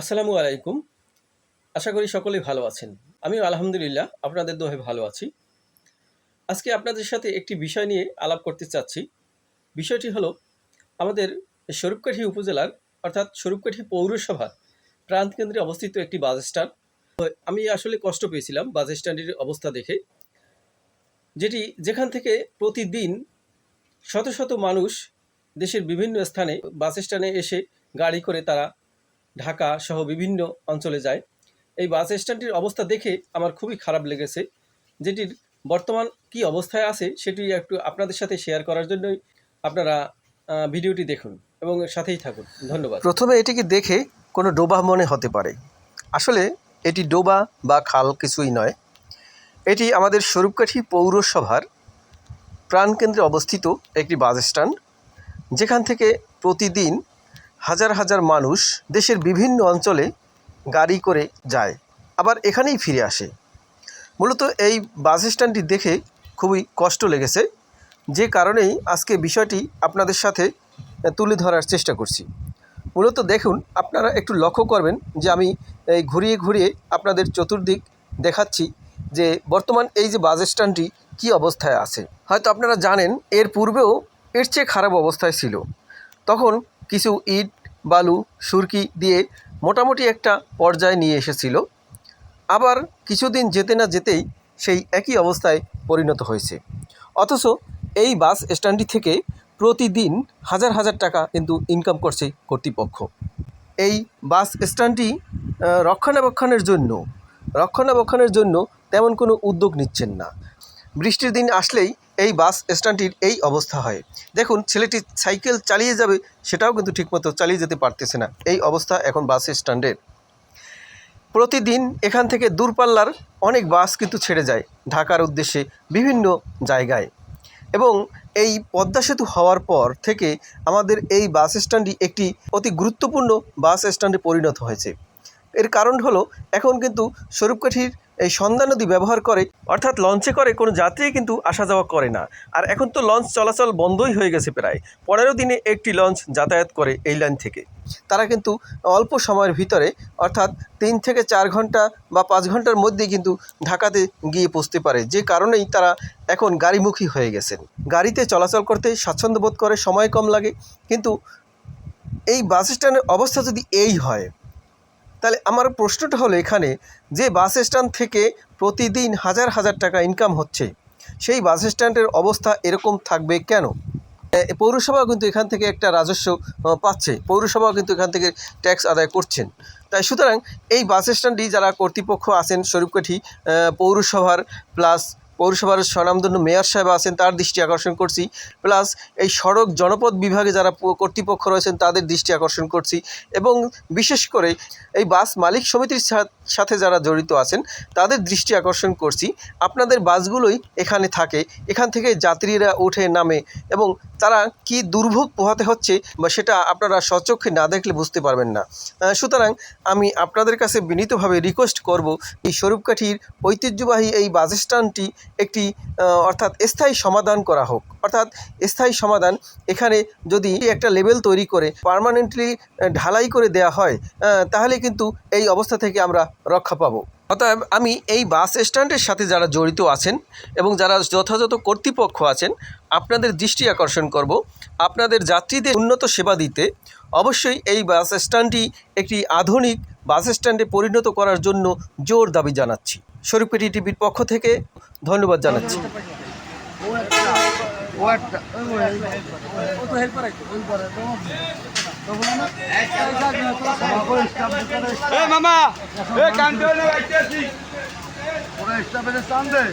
আসসালামু আলাইকুম। আশা করি সকলেই ভালো আছেন। আমিও আলহামদুলিল্লাহ আপনাদের দোহে ভালো আছি। আজকে আপনাদের সাথে একটি বিষয় নিয়ে আলাপ করতে চাচ্ছি। বিষয়টি হলো, আমাদের স্বরূপকাঠি উপজেলার, অর্থাৎ স্বরূপকাঠি পৌরসভার প্রাণকেন্দ্রে অবস্থিত একটি বাস স্ট্যান্ড। আমি আসলে কষ্ট পেয়েছিলাম বাস স্ট্যান্ডের অবস্থা দেখে। যেটি যেখান থেকে প্রতিদিন শত শত মানুষ দেশের বিভিন্ন স্থানে বাস স্ট্যান্ডে এসে গাড়ি করে তারা ঢাকা সহ বিভিন্ন অঞ্চলে যায়। এই বাস স্ট্যান্ডটির অবস্থা দেখে আমার খুবই খারাপ লেগেছে। যেটির বর্তমান কি অবস্থায় আছে সেটি একটু আপনাদের সাথে শেয়ার করার জন্যই আপনারা ভিডিওটি দেখুন এবং সাথেই থাকুন। ধন্যবাদ। প্রথমে এটিকে দেখে কোনো ডোবা মনে হতে পারে। আসলে এটি ডোবা বা খাল কিছুই নয়। এটি আমাদের স্বরূপকাঠি পৌরসভার প্রাণকেন্দ্রে অবস্থিত একটি বাস স্ট্যান্ড। যেখান থেকে প্রতিদিন হাজার হাজার মানুষ দেশের বিভিন্ন অঞ্চলে গাড়ি করে যায়, আবার এখানেই ফিরে আসে। মূলত এই বাস স্ট্যান্ডটি দেখে খুবই কষ্ট লেগেছে। যে কারণেই আজকে বিষয়টি আপনাদের সাথে তুলে ধরার চেষ্টা করছি। মূলত দেখুন, আপনারা একটু লক্ষ্য করবেন যে আমি এই ঘুরিয়ে ঘুরিয়ে আপনাদের চতুর্দিক দেখাচ্ছি যে বর্তমান এই যে বাস স্ট্যান্ডটি কী অবস্থায় আছে। হয়তো আপনারা জানেন, এর পূর্বেও এর চেয়ে খারাপ অবস্থায় ছিল। তখন কিছু ইট বালু, সুরকি দিয়ে মোটামুটি একটা পর্যায়ে নিয়ে এসেছিল। আবার কিছুদিন যেতে না যেতেই সেই একই অবস্থায় পরিণত হয়েছে। অথচ এই বাস স্ট্যান্ডটি থেকে প্রতিদিন হাজার হাজার টাকা কিন্তু ইনকাম করছে কর্তৃপক্ষ। এই বাস স্ট্যান্ডটি রক্ষণাবেক্ষণের জন্য রক্ষণাবেক্ষণের জন্য তেমন কোনো উদ্যোগ নিচ্ছেন না। বৃষ্টির দিন আসলেই এই বাস স্ট্যান্ডটির এই অবস্থা হয়। দেখুন, ছেলেটি সাইকেল চালিয়ে যাবে, সেটাও কিন্তু ঠিকমতো চালিয়ে যেতে পারতেছে না। এই অবস্থা এখন বাস স্ট্যান্ডের। প্রতিদিন এখান থেকে দূরপাল্লার অনেক বাস কিন্তু ছেড়ে যায় ঢাকার উদ্দেশ্যে বিভিন্ন জায়গায়। এবং এই পদ্মা সেতু হওয়ার পর থেকে আমাদের এই বাস স্ট্যান্ডটি একটি অতি গুরুত্বপূর্ণ বাস স্ট্যান্ডে পরিণত হয়েছে। এর কারণ হলো, এখন কিন্তু স্বরূপকাঠির এই সন্ধ্যা নদী ব্যবহার করে, অর্থাৎ লঞ্চে করে, কোনো যাত্রী কিন্তু আসা যাওয়া করে না। আর এখন তো লঞ্চ চলাচল বন্ধই হয়ে গেছে প্রায়। পনেরো দিনে একটি লঞ্চ যাতায়াত করে এই লাইন থেকে। তারা কিন্তু অল্প সময়ের ভিতরে, অর্থাৎ তিন থেকে চার ঘণ্টা বা পাঁচ ঘণ্টার মধ্যে কিন্তু ঢাকাতে গিয়ে পৌঁছতে পারে। যে কারণেই তারা এখন গাড়িমুখী হয়ে গেছেন। গাড়িতে চলাচল করতে স্বাচ্ছন্দ্য বোধ করে, সময় কম লাগে। কিন্তু এই বাস স্ট্যান্ডের অবস্থা যদি এই হয় তাহলে আমার প্রশ্নটা হলো এখানে যে বাস স্ট্যান্ড থেকে প্রতিদিন হাজার হাজার টাকা ইনকাম হচ্ছে, সেই বাস স্ট্যান্ডের অবস্থা এরকম থাকবে কেন? পৌরসভা কিন্তু এখান থেকে একটা রাজস্ব পাচ্ছে পৌরসভাও কিন্তু এখান থেকে ট্যাক্স আদায় করছেন। তাই সুতরাং এই বাস স্ট্যান্ডটি যারা কর্তৃপক্ষ আছেন, স্বরূপকাঠি পৌরসভার প্লাস পৌরসভার স্বনামধন্য মেয়র সাহেব আছেন, তার দৃষ্টি আকর্ষণ করছি। প্লাস এই সড়ক জনপদ বিভাগে যারা কর্তৃপক্ষ রয়েছেন, তাদের দৃষ্টি আকর্ষণ করছি। এবং বিশেষ করে এই বাস মালিক সমিতির সাথে যারা জড়িত আছেন, তাদের দৃষ্টি আকর্ষণ করছি। আপনাদের বাসগুলোই এখানে থাকে। এখান থেকে যাত্রীরা ওঠে নামে এবং তারা কি দুর্ভোগ পোহাতে হচ্ছে বা সেটা আপনারা সচক্ষে না দেখলে বুঝতে পারবেন না। সুতরাং আমি আপনাদের কাছে বিনীতভাবে রিকোয়েস্ট করব এই স্বরূপকাঠির ঐতিহ্যবাহী এই বাস স্ট্যান্ডটি একটি অর্থাৎ স্থায়ী সমাধান করা হোক। অর্থাৎ স্থায়ী সমাধান এখানে যদি একটা লেভেল তৈরি করে পার্মানেন্টলি ঢালাই করে দেয়া হয় তাহলে কিন্তু এই অবস্থা থেকে আমরা রক্ষা পাবো। অতএব আমি এই বাস স্ট্যান্ডের সাথে যারা জড়িত আছেন এবং যারা যথাযথ কর্তৃপক্ষ আছেন, আপনাদের দৃষ্টি আকর্ষণ করব। আপনাদের যাত্রীদের উন্নত সেবা দিতে অবশ্যই এই বাস স্ট্যান্ডটি একটি আধুনিক বাস স্ট্যান্ডে পরিণত করার জন্য জোর দাবি জানাচ্ছি। শরীফপেটি টিভির পক্ষ থেকে ধন্যবাদ জানাচ্ছি। এ মামা এ কান্টে তো মামা পুরো স্টাফের দে